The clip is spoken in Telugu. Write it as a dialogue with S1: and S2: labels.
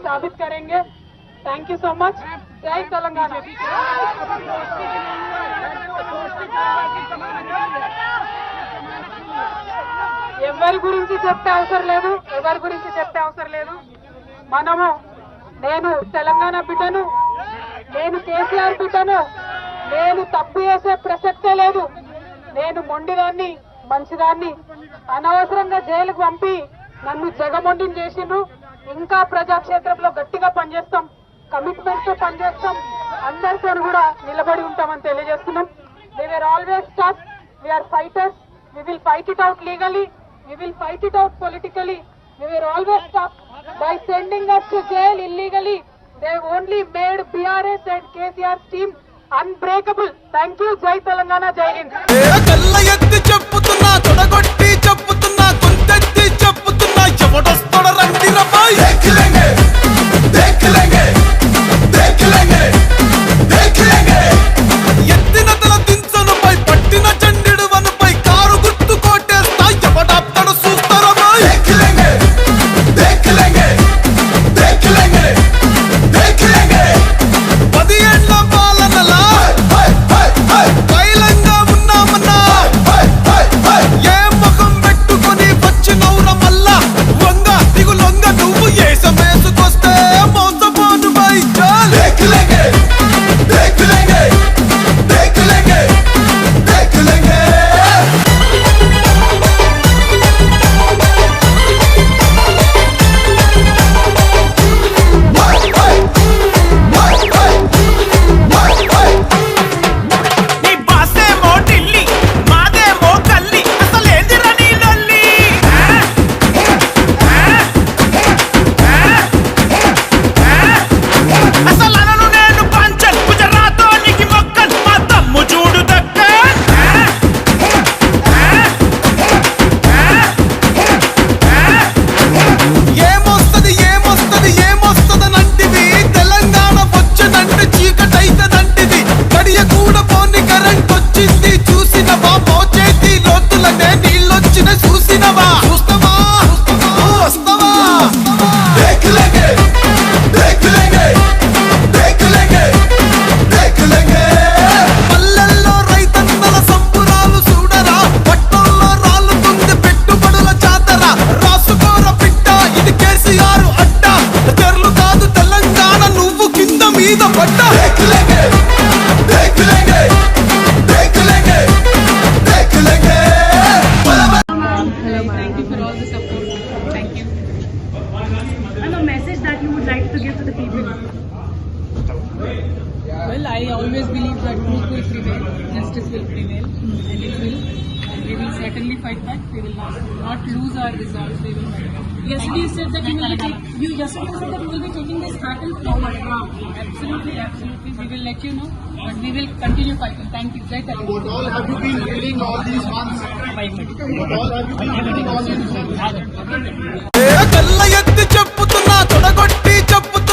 S1: साबित करेंगे थैंक यू सो मच जय तेलंगाना ఎవరి గురించి చెప్పే అవసరం లేదు ఎవరి గురించి చెప్పే అవసరం లేదు మనము నేను తెలంగాణ బిడ్డను నేను కేసీఆర్ బిడ్డను నేను తప్పు చేసే ప్రసక్తే లేదు నేను మొండిదాన్ని మంచిదాన్ని అనవసరంగా జైలుకు పంపి నన్ను జగమొండిని చేసిండ్రు. ఇంకా ప్రజాక్షేత్రంలో గట్టిగా పనిచేస్తాం. కమిట్మెంట్తో పనిచేస్తాం. అందరితో కూడా నిలబడి ఉంటామని తెలియజేస్తున్నాం. They are always tough we are fighters we will fight it out legally we will fight it out politically we we're always tough by sending us to jail illegally they only made BRS and KCR team unbreakable thank you
S2: జై తెలంగాణ
S3: జై హింద్ చెప్పుతున్నా
S1: చూడగొట్టి చెప్పు போட்டோஸ் தொடர் that truth will prevail, justice will prevail, and it will. And we will certainly fight back. We will not, not lose our resolve. We will fight back.
S3: Yesterday you said that you will be take, you yesterday you said that you will be taking this battle forward.
S1: Absolutely, absolutely. We will let you know, but we will continue fighting. Thank you. Jai Telangana.
S4: What all have you been reading all these months? What all have you been reading all these months?
S2: ఏ కళ్ళ ఎత్తి చెప్పుతున్నా తొడగొట్టి చెప్పుతున్నా